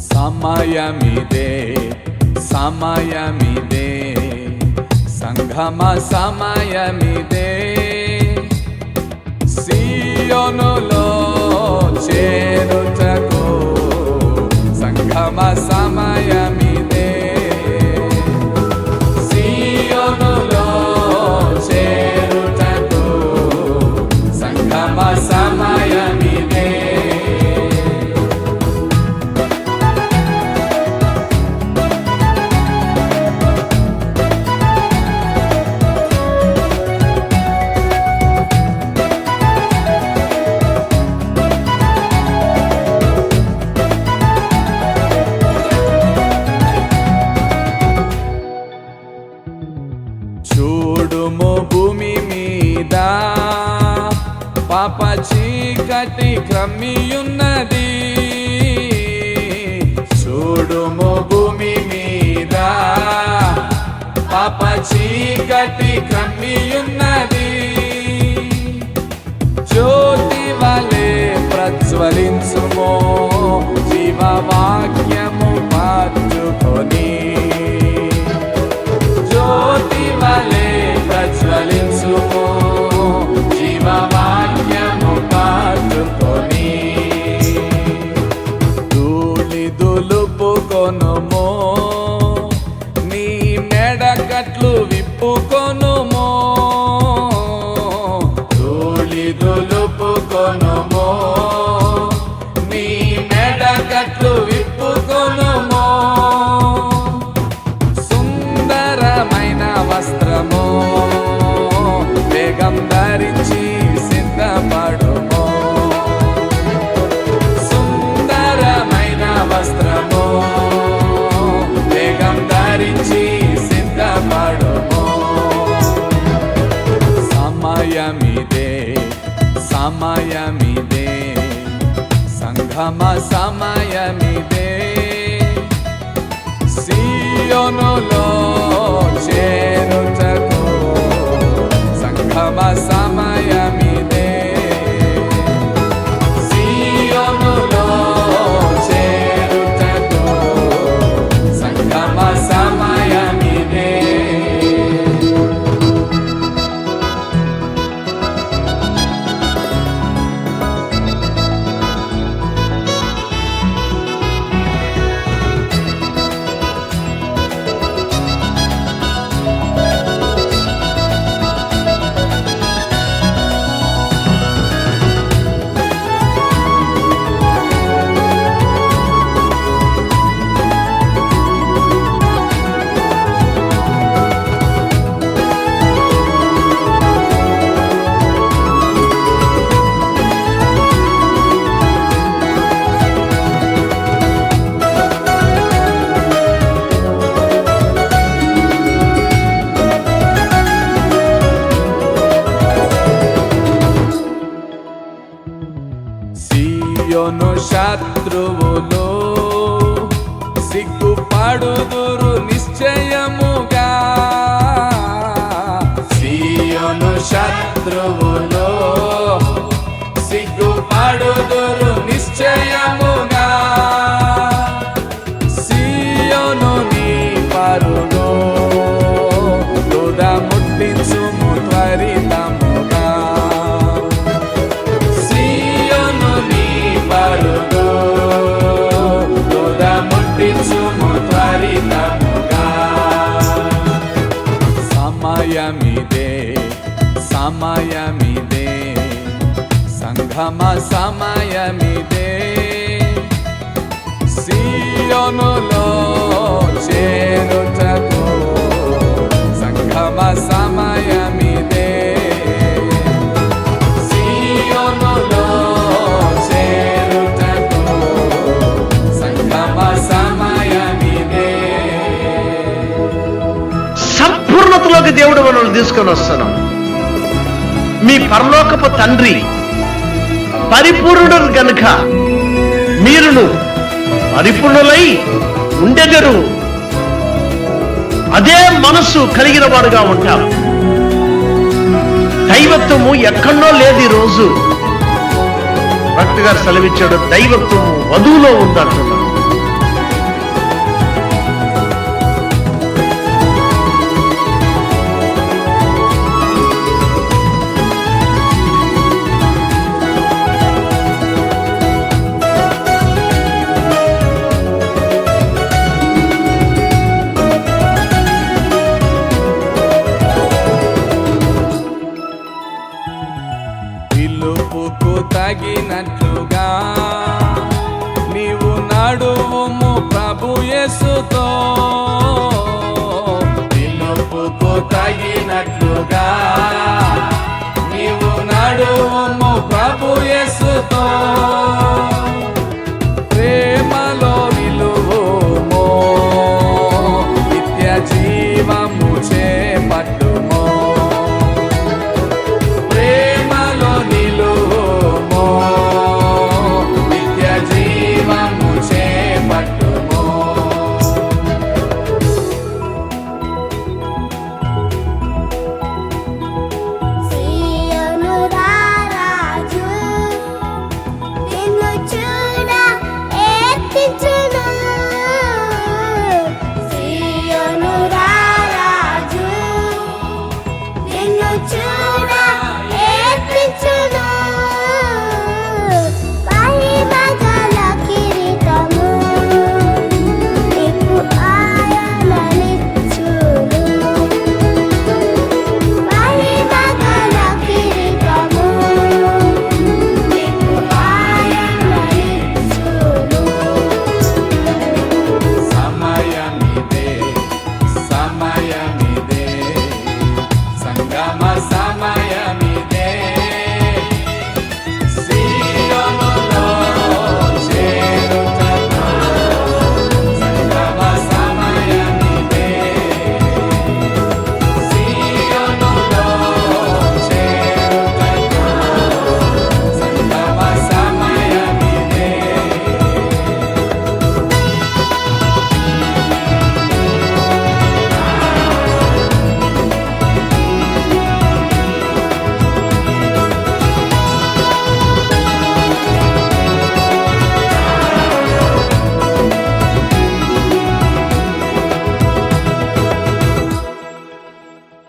సమయమిదే సమయమిదే. సంఘమ సమయమిదే. సియోనులో చేరుటకు చీకటి చూడుము భూమి మీద పాప చీకటి కమ్మియున్నది. జ్యోతి వలె ప్రజ్వలించుమో జీవవాక్యము গোপন মন। సంఘమ సమయమిదే. సియోనులో సమయమిదే. సంఘమ సమయమిదే. సియోనులో చేరుటకు సంఘమ సమయమిదే. సియోనులో చేరుటకు సంగమ సమయమిదే. సంపూర్ణతలోకి దేవుడు మనల్ని తీసుకొని వస్తున్నాం మీ పరలోకపు తండ్రి పరిపూర్ణుడు గనుక మీరును పరిపూర్ణులై ఉండెదరు. అదే మనస్సు కలిగిన వాడుగా ఉంటాం దైవత్వము ఎక్కడో లేదు రోజు భక్తి గారు సెలవిచ్చాడు దైవత్వము వధువులో ఉందంటున్నాడు తగినట్లుగా. నీవు నడువు ప్రభు యేసుతో